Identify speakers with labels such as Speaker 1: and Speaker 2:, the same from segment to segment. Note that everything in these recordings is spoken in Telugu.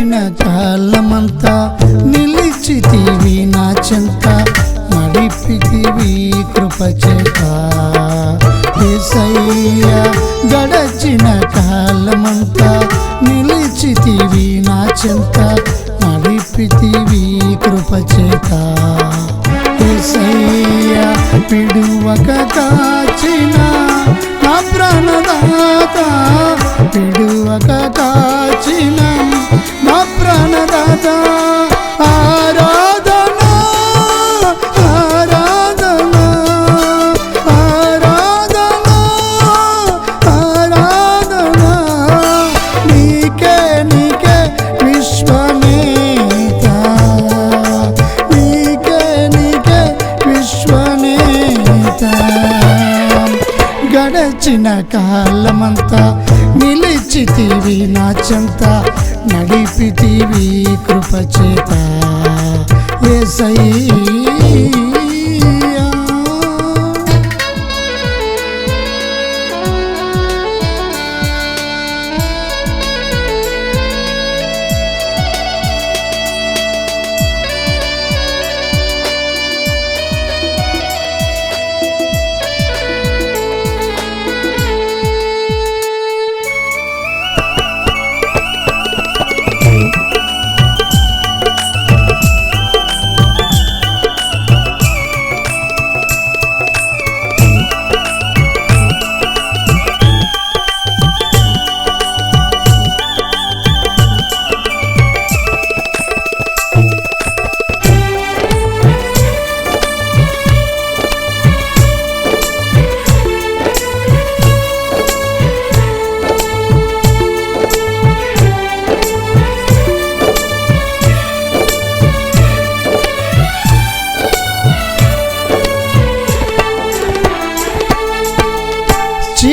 Speaker 1: గడచిన కాలమంతా నిలిచితివి నా చెంత. నడిపితివి కృపచేత ఏసయ్య గడచిన కాలమంతా నిలిచితివి నా చెంత. నడిపితివి కృపచేత ఏసయ్య పిడువక కాచిన నా ప్రాణదాత. పిడువక కాచిన గడిచిన కాలమంతా నిలిచితివి నా చెంత నడిపితివి కృపచేత. ఏసయ్యా.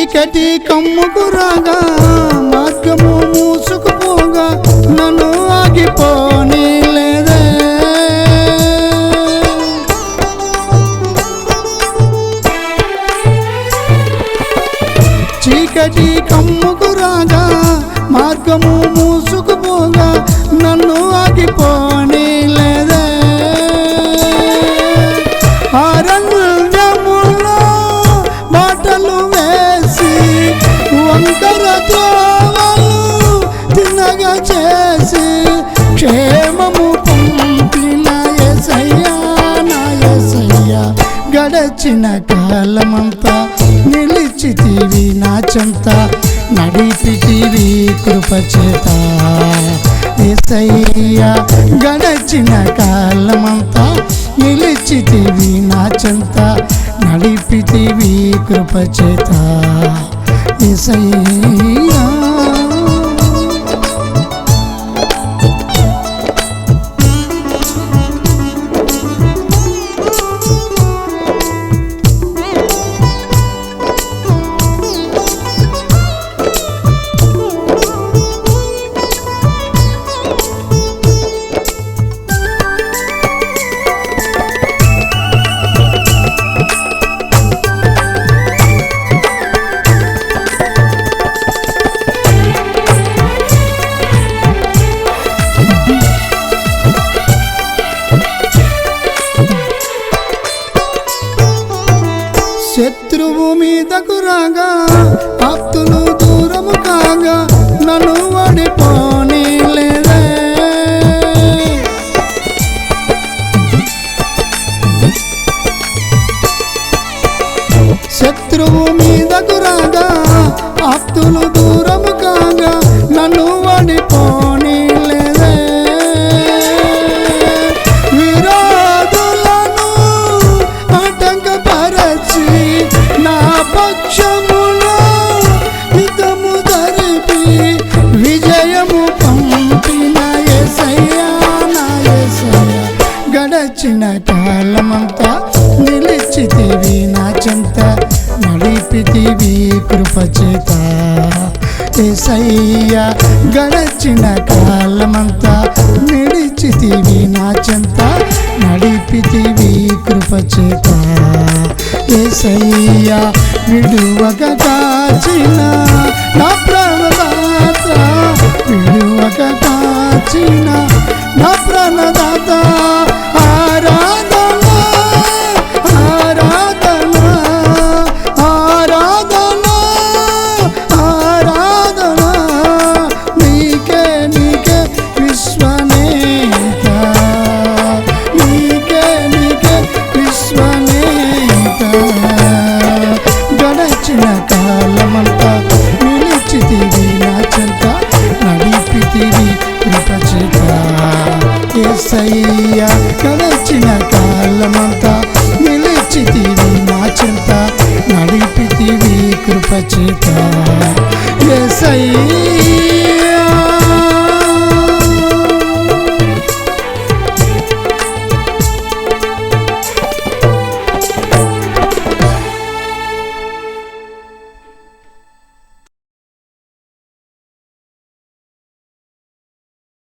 Speaker 1: చీకటి కమ్ముకు రాగా మార్గము మూసుకుపోగా నన్ను ఆగిపోని లేదే చీకటి కమ్ముకు రాగా మార్గము మూసుకు గడచిన కాలమంతా నిలిచితివి నా చెంత. నడిపితివి కృపచేత ఎసయ్యా గడచిన కాలమంతా నిలిచితివి నా చెంత. నడిపితివి కృపచేత ఎసయ్యా మీదకు రాగా భక్తులు దూరము కాగా నన్ను వడిపోని లేదే శత్రువు మీదకు రాగా భక్తులు దూరము కాగా గడచిన కాలమంతా నిలిచితివి నా చెంత. నడిపితివి కృపచేత ఏసయ్యా గడచిన కాలమంతా నిలిచితివి నా చెంత. నడిపితివి కృపచేత ఏసయ్యా విడువక కాచిన నా ప్రాణదాత ఏసయ్య గడచిన కాలమంతా నిలిచితివి నా చింత నడిపితివి కృపచేత ఏసయ్య